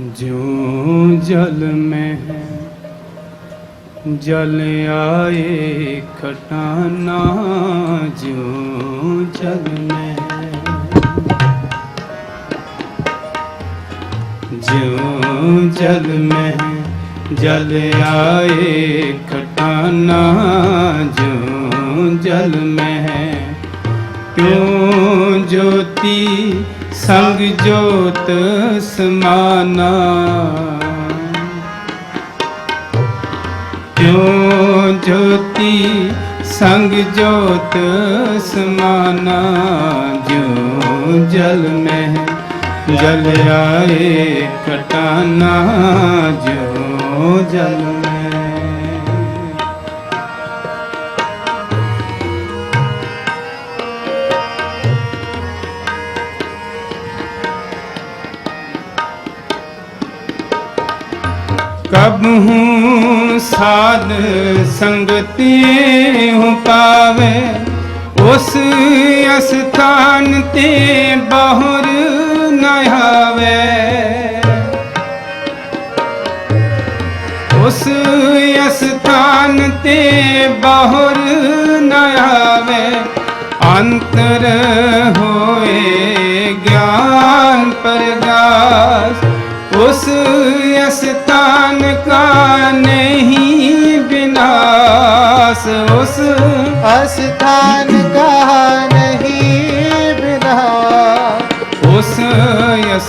ਜਿਉ ਜਲ ਮੈਂ ਜਲ ਆਏ ਖਟਾਨਾ, ਜਿਉ ਜਲ ਮੈਂ ਜਿਉ ਜਲ ਮੈਂ ਜਲ ਆਏ ਖਟਾਨਾ, ਜਿਉ ਜਲ ਮੈਂ। ਕਿਉ ਜੋਤੀ ਸੰਗ ਜੋਤ ਸਮਾਨਾ। ਕਿਉ ਜੋਤੀ ਸੰਗ ਜੋਤ ਸਮਾਨਾ? ਜਿਉ ਜਲ ਮਹਿ ਜਲ ਆਏ ਕਟਾਨਾ, ਜਿਉ ਜਲ ਕਬਹੂ ਸਾਧ ਸੰਗਤੀ ਹੂੰ ਪਾਵੇ ਉਸ ਅਸਥਾਨ ਤੇ ਬਾਹਰ ਨਾ ਆਵੇ ਉਸ ਅਸਥਾਨ ਤੇ ਬਾਹਰ ਨਾ ਆਵੇ ਅੰਤਰ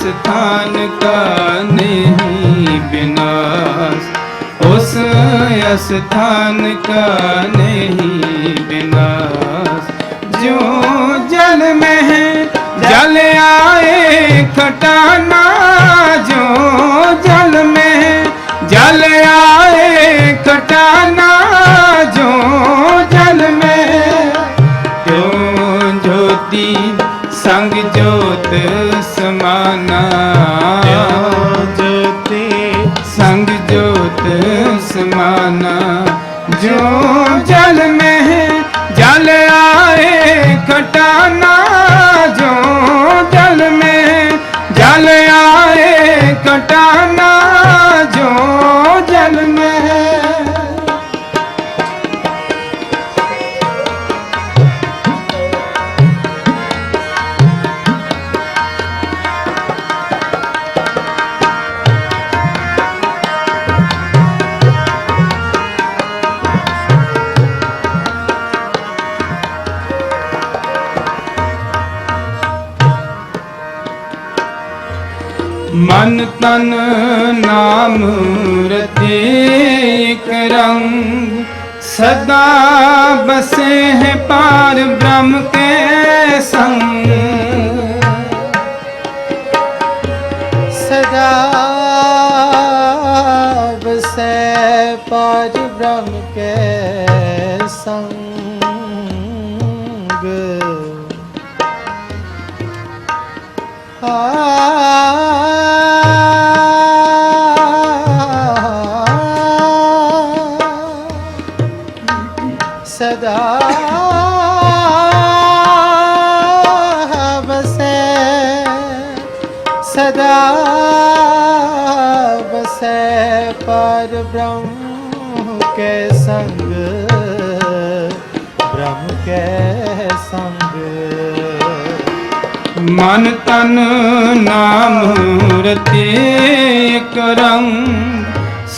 स्थान का नहीं विनाश उस स्थान का नहीं विनाश जो जल में है जल आए खटाना ਸੰਗ ਜੋਤ ਸਮਾਨਾ। ਜੋਤੇ ਸੰਗ ਜੋਤ ਸਮਾਨਾ। ਜੋ ਜਲ ਮੇ ਮਨ ਤਨ ਨਾਮ ਰਤੇ ਇਕ ਰੰਗ, ਸਦਾ ਬਸੇ ਹੈ ਪਾਰ ਬ੍ਰਹਮ ਕੇ ਸੰਗ। ਪਾਰ ਬ੍ਰਹਮ ਕੇ Ah ਸਦਾ ਵਸੈ ਸਦਾ ਵਸੈ ਪਰ ਬ੍ਰਹਮ ਕੇ ਸੰਗ, ਬ੍ਰਹਮ ਕੇ ਸੰਗ। ਮਨ ਤਨ ਨਾਮ ਰਤੇ ਕਰੰ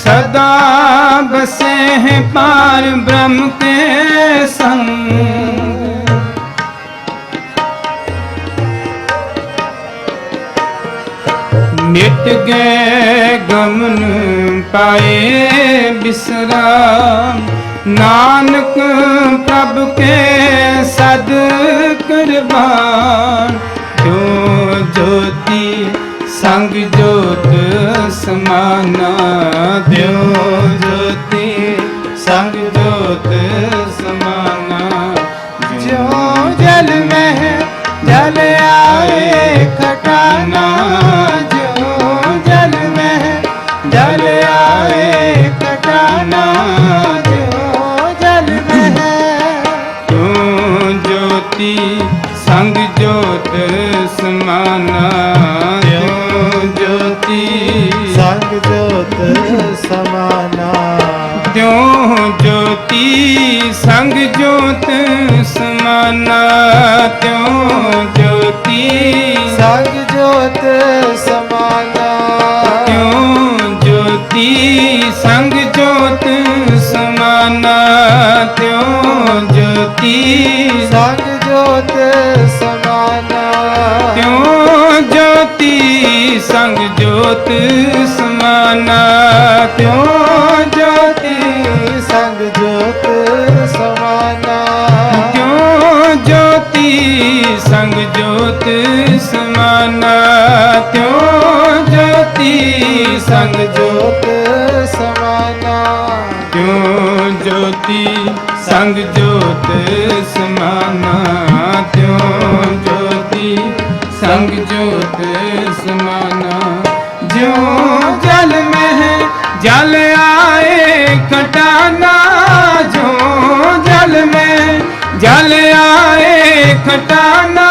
ਸਦਾ ਬਸੇ ਹੈ ਪਾਰ ਬ੍ਰਹਮ ਕੇ ਸੰਗ। ਮਿਟ ਗਏ ਗਮਨ ਪਾਏ ਬਿਸਰਾਮ। ਨਾਨਕ ਪ੍ਰਭ ਕੇ ਸਦ ਕੁਰਬਾਨ ਜੋ ਜੋਤੀ ਸੰਗ ਜੋਤ ਜਾਨਾ ਜੋ ਜਲ ਮਹਿ ਜਲ ਆਏ ਕਟਾਨਾ ਜੋ ਜਲ ਮਹਿ। ਤੂੰ ਜੋਤੀ ਸੰਗ ਜੋਤ ਸਮਾਨਾ। ਤੂੰ ਜੋਤੀ ਸੰਗ ਜੋਤ ਸਮਾਨਾ। ਤੂੰ ਜੋਤੀ ਸੰਗ ਜੋਤ ਸਮਾਨਾ। ਤੂੰ ਜੋਤੀ ਜੋਤ ਸਮਾਨਾ। ਤਿਉ ਜੋਤੀ ਸੰਗ ਜੋਤ ਸਮਾਨਾ? ਤਿਉ ਜੋਤੀ ਸੰਗ ਜੋਤ ਸਮਾਨਾ? ਤਿਉ ਜੋਤੀ ਸੰਗ ਜੋਤ ਸਮਾਨਾ? ਤਿਉ ਜੋਤੀ ਸੰਗ ਜੋਤ ਸਮਾਨਾ? ਤਿਉ ਜੋਤੀ ਸੰਗ ਜੋਤ ਸਮਾਨਾ ਤਿਉ ਜੋਤੀ। ਸੰਗ ਜੋਤ ਸਮਾਨਾ ਜਿਉ ਜਲ ਮਹਿ, ਜਲ ਆਏ ਕਟਾਨਾ ਜੋ ਜਲ ਮਹਿ, ਜਲ ਆਏ ਕਟਾਨਾ